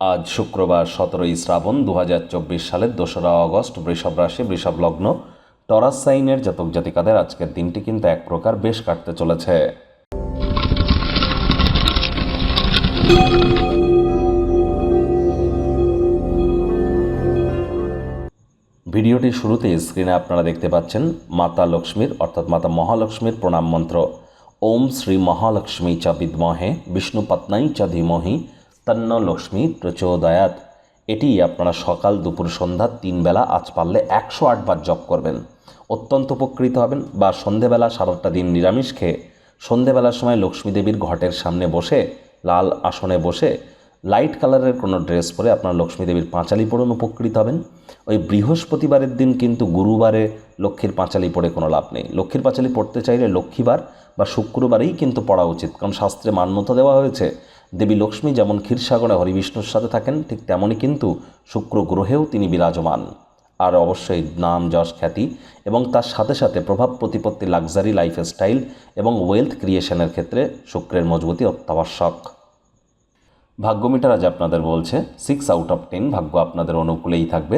আজ শুক্রবার সতেরোই শ্রাবণ দু হাজার চব্বিশ সালের দোসরা অগস্ট বৃষভ রাশি, বৃষভ লগ্ন। টরাস সাইনের জাতক জাতিকাদের আজকের দিনটি কিন্তু এক প্রকার বেশ কাটতে চলেছে। ভিডিওটির শুরুতে স্ক্রিনে আপনারা দেখতে পাচ্ছেন মাতা লক্ষ্মীর, অর্থাৎ মাতা মহালক্ষ্মীর প্রণাম মন্ত্র। ওম শ্রী মহালক্ষ্মী চ বিদ্মহে, বিষ্ণু পত্নাই চ ধীমহি তন্ন লক্ষ্মী প্রচোদয়াত। এটি আপনারা সকাল দুপুর সন্ধ্যা তিন বেলা আজ পারলে একশো আটবার জপ করবেন। অত্যন্ত উপকৃত হবেন বা সন্ধেবেলা সারাটা দিন নিরামিষ খেয়ে সন্ধেবেলার সময় লক্ষ্মী দেবীর ঘটের সামনে বসে, লাল আসনে বসে, লাইট কালারের কোনো ড্রেস পরে আপনার লক্ষ্মী দেবীর পাঁচালি পড়ুন উপকৃত হবেন। ওই বৃহস্পতিবারের দিন কিন্তু গুরুবারে লক্ষ্মীর পাঁচালি পড়ে কোনো লাভ নেই। লক্ষ্মীর পাঁচালি পড়তে চাইলে লক্ষ্মীবার বা শুক্রবারেই কিন্তু পড়া উচিত। কারণ শাস্ত্রে মান্যতা দেওয়া হয়েছে দেবী লক্ষ্মী যেমন ক্ষীরসাগরে হরিবিষ্ণুর সাথে থাকেন, ঠিক তেমনই কিন্তু শুক্র গ্রহেও তিনি বিরাজমান। আর অবশ্যই নাম, যশ, খ্যাতি এবং তার সাথে সাথে প্রভাব, প্রতিপত্তি লাক্সারি লাইফস্টাইল এবং ওয়েলথ ক্রিয়েশনের ক্ষেত্রে শুক্রের মজবুতি অত্যাবশ্যক। ভাগ্য মিটার আজ আপনাদের বলছে সিক্স আউট অফ টেন ভাগ্য আপনাদের অনুকূলেই থাকবে।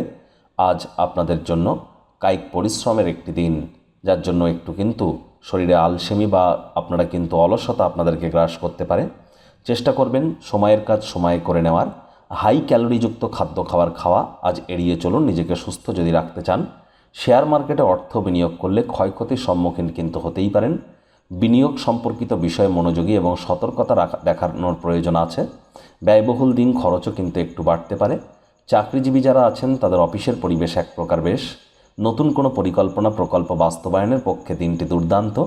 আজ আপনাদের জন্য কায়িক পরিশ্রমের একটি দিন, যার জন্য একটু কিন্তু শরীরে আলসেমি বা আপনারা কিন্তু অলসতা আপনাদেরকে গ্রাস করতে পারে। চেষ্টা করবেন সময়ের কাজ সময়ে করে নেওয়ার। হাই ক্যালোরিযুক্ত খাদ্য খাবার খাওয়া আজ এড়িয়ে চলুন, নিজেকে সুস্থ যদি রাখতে চান। শেয়ার মার্কেটে অর্থ বিনিয়োগ করলে ক্ষয়ক্ষতির সম্মুখীন কিন্তু হতেই পারেন। বিনিয়োগ সম্পর্কিত বিষয়ে মনোযোগী এবং সতর্কতা রাখা, দেখানোর প্রয়োজন আছে। ব্যয়বহুল দিন খরচও কিন্তু একটু বাড়তে পারে। চাকরিজীবী যারা আছেন, তাদের অফিসের পরিবেশ এক প্রকার বেশ। নতুন কোনো পরিকল্পনা, প্রকল্প বাস্তবায়নের পক্ষে দিনটি দুর্দান্ত।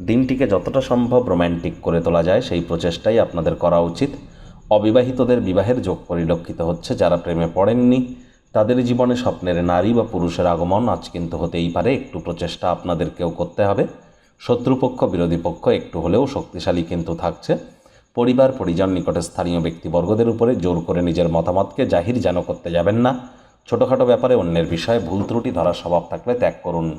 দিনটিকে যতটা সম্ভব রোম্যান্টিক করে তোলা যায়, সেই প্রচেষ্টাই আপনাদের করা উচিত। অবিবাহিতদের বিবাহের যোগ পরিলক্ষিত হচ্ছে, যারা প্রেমে পড়েননি, তাদের জীবনে স্বপ্নের নারী বা পুরুষের আগমন আজ কিন্তু হতেই পারে, একটু প্রচেষ্টা আপনাদেরকেও করতে হবে। শত্রুপক্ষ, বিরোধী পক্ষ একটু হলেও শক্তিশালী কিন্তু থাকছে। পরিবার, পরিজন, নিকটে স্থানীয় ব্যক্তিবর্গদের উপরে জোর করে নিজের মতামতকে জাহির যেন করতে যাবেন না। ছোটোখাটো ব্যাপারে অন্যের বিষয়ে ভুল ত্রুটি ধরার স্বভাব থাকলে ত্যাগ করুন।